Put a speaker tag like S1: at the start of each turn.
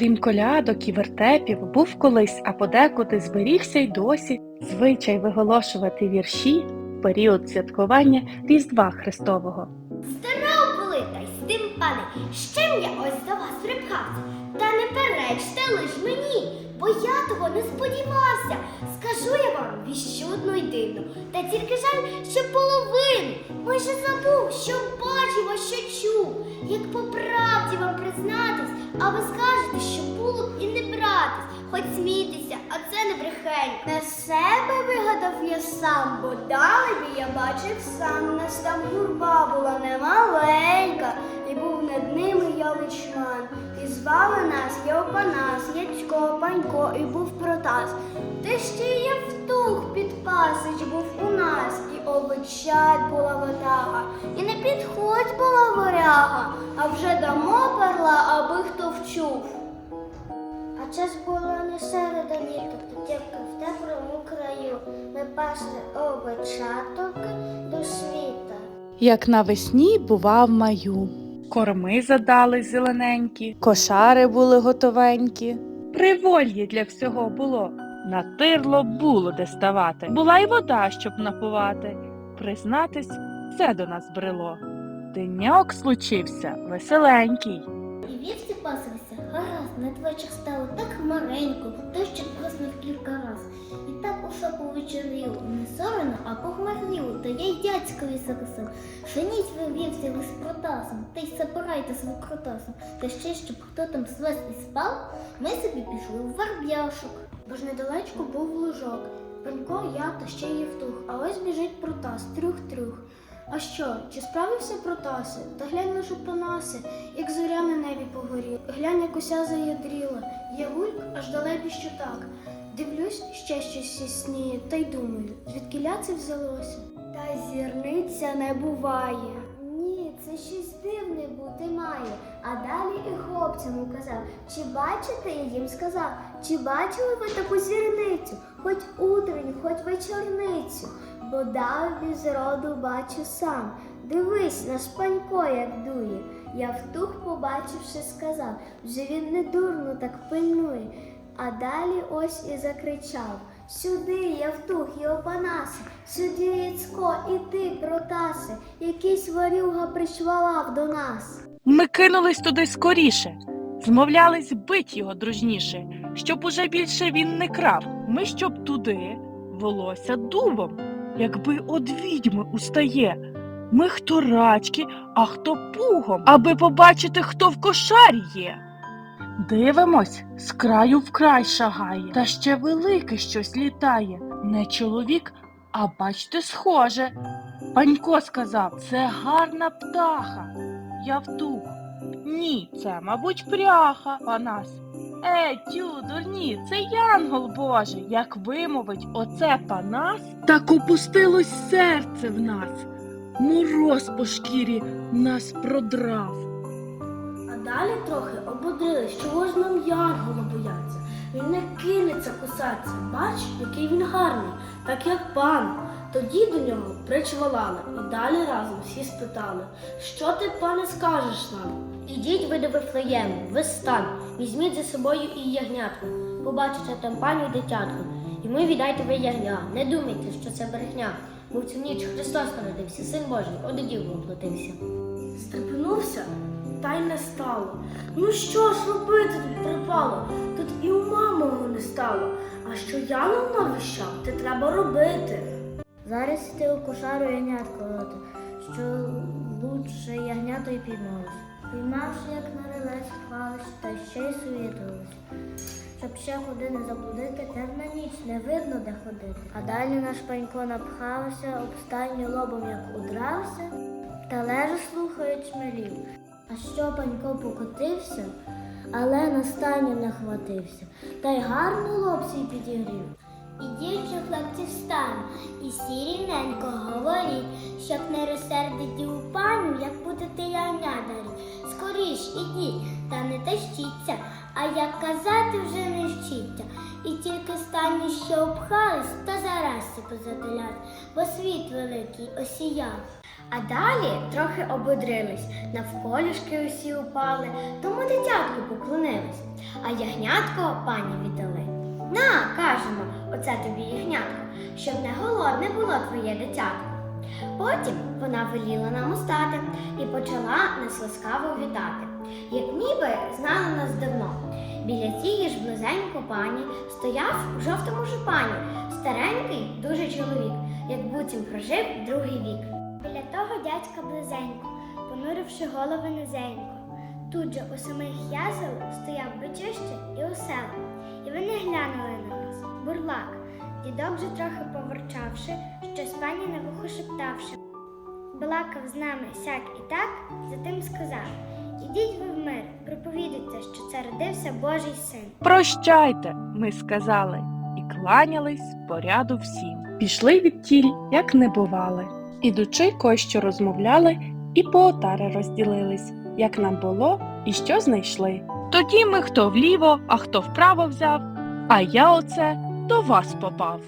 S1: Крім колядок і вертепів, був колись, а подекуди зберігся й досі звичай виголошувати вірші в період святкування Різдва Христового.
S2: Здоров були, та й з тим пане, з чим я ось до вас припхався. Та не перечте лиш мені, бо я того не сподівався. Скажу я вам віщу одну й дивну, та тільки жаль, що половину. Майже забув, що бачив, що чув. Як по правді вам признатись, а ви скажете, що було б і не братись, хоч смійтеся, а це не брехень. На себе вигадав я сам, бо далебі я бачив сам. Нас там юрба була немаленька, і був над ними яличман. І звали нас Йопанас, Яцько, Панько, і був Протас. Та ще й Євтух підпасич був у нас, і овечат була ватага, і не підходь була варяга, а вже дамо перла, аби хто вчув. А це ж було не середа літа, тільки в теплому краю. Ми пасли овечаток до світа.
S1: Як навесні бував маю. Корми задали зелененькі, кошари були готовенькі. Привольє для всього було, на тирло було де ставати. Була й вода, щоб напувати. Признатись, все до нас брело. Деньок случився веселенький.
S2: І вівці пасилися, гаразд, надвечір стало так маленько, дощик кілька раз. І так усе повечеріло, не сорено, а похмаріло, та я й дядькові зарисав. Шаніть ви вівці ви з протасом, та й забирайте з викрутасом. Та ще, щоб хто там свест і спав, ми собі пішли в варб'яшок. Бо ж недалечко був лужок. Пенько, я та ще Євтух, а ось біжить протас, трюх-трюх. А що, чи справився Протаси? Та глянь лише Панаси, як зоря на небі погоріла. Глянь, як уся заядріла. Я гульк аж далебі, що так. Дивлюсь, ще щось ясніє, та й думаю, звідкіля це взялося? Та зірниця не буває. Ні, це щось дивне бути має. А далі і хлопцям указав, чи бачите, я їм сказав, чи бачили ви таку зірницю, хоч утрень, хоч вечорницю, бо давні з роду бачу сам. Дивись, наш панько як дує. Я втух, побачивши, сказав, вже він не дурно так пильнує. А далі ось і закричав Сюди, Явтух і Опанасе, сюди, Яцько, і ти, Протасе, якийсь варюга пришвалав до нас.
S1: Ми кинулись туди скоріше, змовлялись бить його дружніше, щоб уже більше він не крав. Ми щоб туди волосся дубом, якби од відьми устає. Ми хто рачки, а хто пугом, аби побачити, хто в кошарі є. Дивимось, з краю в край шагає, та ще велике щось літає. Не чоловік, а бачте, схоже. Панько сказав, це гарна птаха. Явтух. Ні, це, мабуть, пряха, Панас. Е, тю, дурні, це янгол Божий. Як вимовить оце Панас, так опустилось серце в нас. Мороз по шкірі нас продрав.
S2: Далі трохи ободрились, чого ж нам Янгола бояться. Він не кинеться кусатися. Бач, який він гарний, так як пан. Тоді до нього причвалали і далі разом всі спитали, що ти, пане, скажеш нам? Ідіть ви до Вифлеєму, ви стан, візьміть за собою і ягнятку, побачите там пані дитятку, і ми віддайте ви ягня. Не думайте, що це брехня, бо в цю ніч Христос народився, син Божий, одидів воплотився. Стрепенувся, та й не стало. Ну що ж робити тут припало? Тут і ума мого не стало. А що я нам навіщав, те треба робити. Зараз ти у кошару ягнятко лоти, що лучше ягнято й піймалось. Піймавши, як нарилась, хвалиш, та ще й суєтилась. Щоб ще ходи не заблудити, темна ніч, не видно, де ходити. А далі наш панько напхався, об стайню лобом як удрався, та леже слухає чмелів. А що панько покотився, але на стайню не хватився, та й гарно лоб свій підігрів. Ідіть хлопці, встань, і сіріненько говоріть, щоб не розсердити у паню, як будете ягня дарі. Скоріш ідіть, та не тащіться, а як казати вже не вчіться. І тільки стані, що обхались, та зараз позадалять, бо світ великий осіяв. А далі трохи ободрились, навколішки усі упали, тому дитятку поклонились.
S3: а ягнятко пані віддали. На, кажемо, оце тобі ягнятко, щоб не голодне було твоє дитятко. Потім вона веліла нам устати і почала нас ласкаво вітати, як ніби знала нас давно. Біля цієї ж близенько пані стояв у жовтому жупані старенький дуже чоловік, як буцім прожив другий вік. Того дядька близенько, понуривши голови низенько. Тут же у самих язел стояв бичище і осел, і вони глянули на нас. Бурлак, дідок же трохи поворчавши, щось пані на вухо шептавши. Балакав з нами сяк і так, затим сказав: Ідіть ви в мир, проповідуйте, що це родився Божий син.
S1: Прощайте, ми сказали, і кланялись по ряду всім. Пішли відтіль, як не бували. Ідучи, кощо розмовляли, і по отари розділились, як нам було і що знайшли. Тоді ми хто вліво, а хто вправо взяв, а я оце до вас попав.